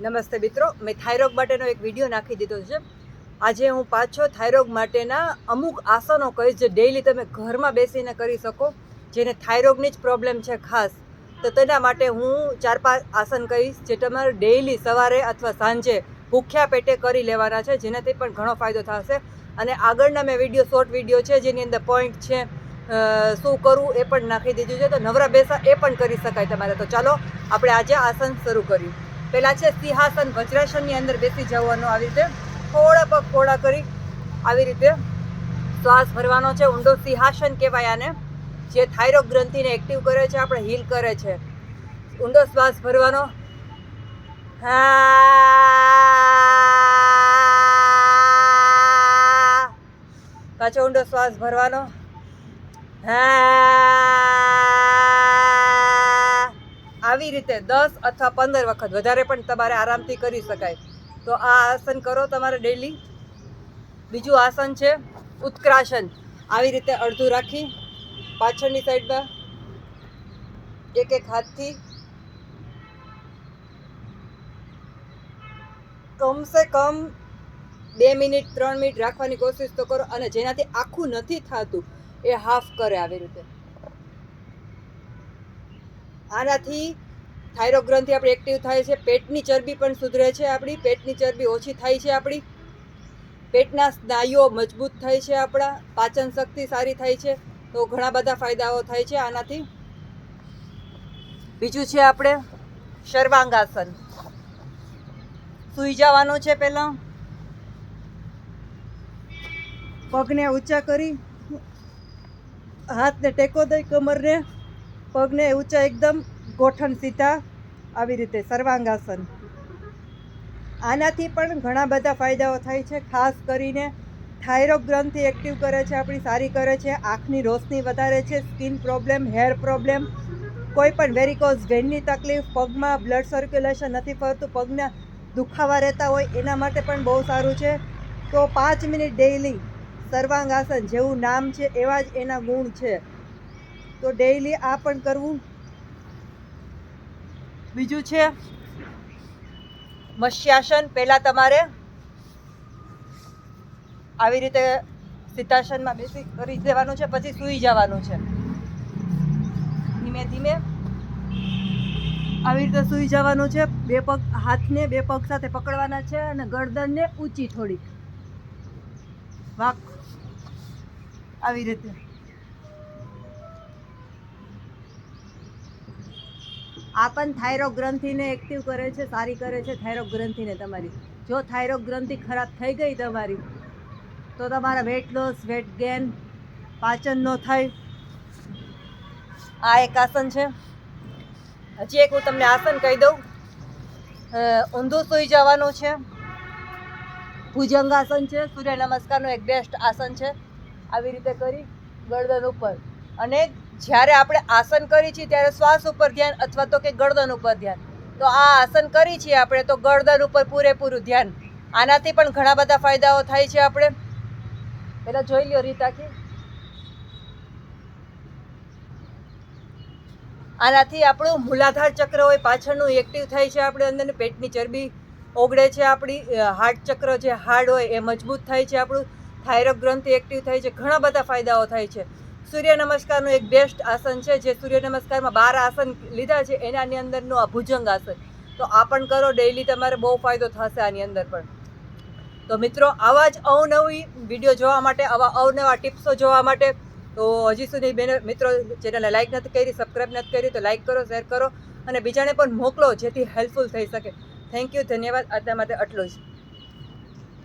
નમસ્તે મિત્રો. મેં થાઇરોગ માટેનો એક વીડિયો નાખી દીધો છે. આજે હું પાછો થાઇરોગ માટેના અમુક આસનો કહીશ જે ડેઈલી તમે ઘરમાં બેસીને કરી શકો. જેને થાઇરોગની જ પ્રોબ્લેમ છે ખાસ. તો તેના માટે હું ચાર પાંચ આસન કહીશ જે તમારે ડેઈલી સવારે અથવા સાંજે ભૂખ્યા પેટે કરી લેવાના છે. જેનાથી પણ ઘણો ફાયદો થશે. અને આગળના મેં વીડિયો શોર્ટ વીડિયો છે, જેની અંદર પોઈન્ટ છે શું કરવું એ પણ નાખી દીધું છે. તો નવરા બેસા એ પણ કરી શકાય તમારે. તો ચાલો, આપણે આજે આસન શરૂ કર્યું પહેલાં છે સિંહાસન વજ્રાસનની અંદર બેસી જવાનું આવી રીતે થોડા પગ થોડા કરી આવી રીતે શ્વાસ ભરવાનો છે. ઊંડો સિંહાસન કહેવાય આને. જે થાઇરોઇડ ગ્રંથિને એક્ટિવ કરે છે, આપણે હીલ કરે છે. ઊંડો શ્વાસ ભરવાનો. હા! ઊંડો શ્વાસ ભરવાનો. હા! આવી રીતે દસ અથવા પંદર વખત. વધારે પણ તમારે આરામથી કરી શકાય. તો આ આસન કરો તમારે ડેલી બીજું આસન છે ઉત્ક્રાસન. આવી રીતે અડધું રાખી, પાછળની સાઈડમાં એક એક હાથથી કમસે કમ બે મિનિટ, ત્રણ મિનિટ રાખવાની કોશિશ તો કરો અને જેનાથી આખું નથી થતું એ હાફ કરે આવી રીતે. આનાથી થાઇરોઇડ ગ્રંથિ આપણી એક્ટિવ થાય છે. પેટની ચરબી પણ સુધરે છે આપણી. પેટની ચરબી ઓછી થાય છે આપણી. પેટના સ્નાયુઓ મજબૂત થાય છે આપણા. પાચન શક્તિ સારી થાય છે. તો ઘણા બધા ફાયદાઓ થાય છે આનાથી. બીજું છે આપણે સર્વાંગાસન. સૂઈ જવાનું છે પહેલાં. પગને ઊંચા કરી. હાથને ટેકો દઈ કમરને. પગને ઊંચા એકદમ. ગોઠણ સીધા આવી રીતે સર્વાંગાસન. આનાથી પણ ઘણા બધા ફાયદાઓ થાય છે, ખાસ કરીને થાઇરોઇડ ગ્રંથિ એક્ટિવ કરે છે, આપણી સારી કરે છે, આંખની રોશની વધારે છે, સ્કિન પ્રોબ્લેમ, હેર પ્રોબ્લેમ, કોઈ પણ વેરિકોઝ વેનની તકલીફ, પગમાં બ્લડ સર્ક્યુલેશન નથી ફરતું, પગના દુખાવા રહેતા હોય, એના માટે પણ બહુ સારું છે. તો પાંચ મિનિટ ડેઇલી સર્વાંગાસન જેવું નામ છે, એવા જ એના ગુણ છે. તો ડેઈલી આ પણ કરવું બીજું છે? મત્સ્યાસન, પહેલાં તમારે આવી રીતે સિદ્ધાસનમાં બેસી કરી દેવાનું છે, પછી સૂઈ જવાનું છે. ધીમે ધીમે આવી રીતે સૂઈ જવાનું છે, બે પગ હાથને બે પગ સાથે પકડવાના છે અને ગરદનને ઊંચી થોડીક. વાક આવી રીતે. આ પણ ગ્રંથિને એક્ટિવ કરે છે, સારી કરે છે થાઇરોઇડ ગ્રંથિને તમારી. જો થાઇરોઇડ ગ્રંથિ ખરાબ થઈ ગઈ તમારી, તો તમારા વેટ લોસ વેટ ગેન પાચન ન થાય. આ એક આસન છે. હજી એક હું તમને આસન કહી દઉં. ઊંધું સૂઈ જવાનું છે. ભુજંગાસન છે. સૂર્ય નમસ્કારનું એક બેસ્ટ આસન છે. આવી રીતે કરી ગરદન ઉપર. અને જ્યારે આપણે આસન કરી છીએ ત્યારે શ્વાસ ઉપર ધ્યાન અથવા તો કે ગરદન ઉપર ધ્યાન. તો આ આસન કરી છીએ આપણે, તો ગરદન ઉપર પૂરેપૂરું ધ્યાન. આનાથી પણ ઘણા બધા ફાયદાઓ થાય છે આપણે. પહેલાં જોઈ લ્યો રીતાથી. આનાથી આપણું મૂલાધાર ચક્ર હોય, પાછળનું એક્ટિવ થાય છે આપણે અંદર પેટની ચરબી ઓગળે છે આપણી હાર્ટ ચક્ર જે હાર્ડ હોય એ મજબૂત થાય છે આપણું. થાઇરોઇડ ગ્રંથિ એક્ટિવ થાય છે, ઘણા બધા ફાયદાઓ થાય છે. સૂર્ય નમસ્કારનું એક બેસ્ટ આસન છે, જે સૂર્ય નમસ્કારમાં બાર આસન લીધા છે, એનાની અંદરનું આ ભુજંગ આસન. તો આ પણ કરો ડેઈલી તમારે બહુ ફાયદો થશે આની અંદર પણ. તો મિત્રો, આવા જ અવનવી વીડિયો જોવા માટે, આવા અવનવા ટિપ્સો જોવા માટે, તો હજી સુધી બેન, મિત્રો, ચેનલને લાઈક નથી કરી સબસ્ક્રાઈબ નથી કરી, તો લાઈક કરો શેર કરો, અને બીજાને પણ મોકલો, જેથી હેલ્પફુલ થઈ શકે. થેન્ક યુ ધન્યવાદ. આજના માટે આટલું જ.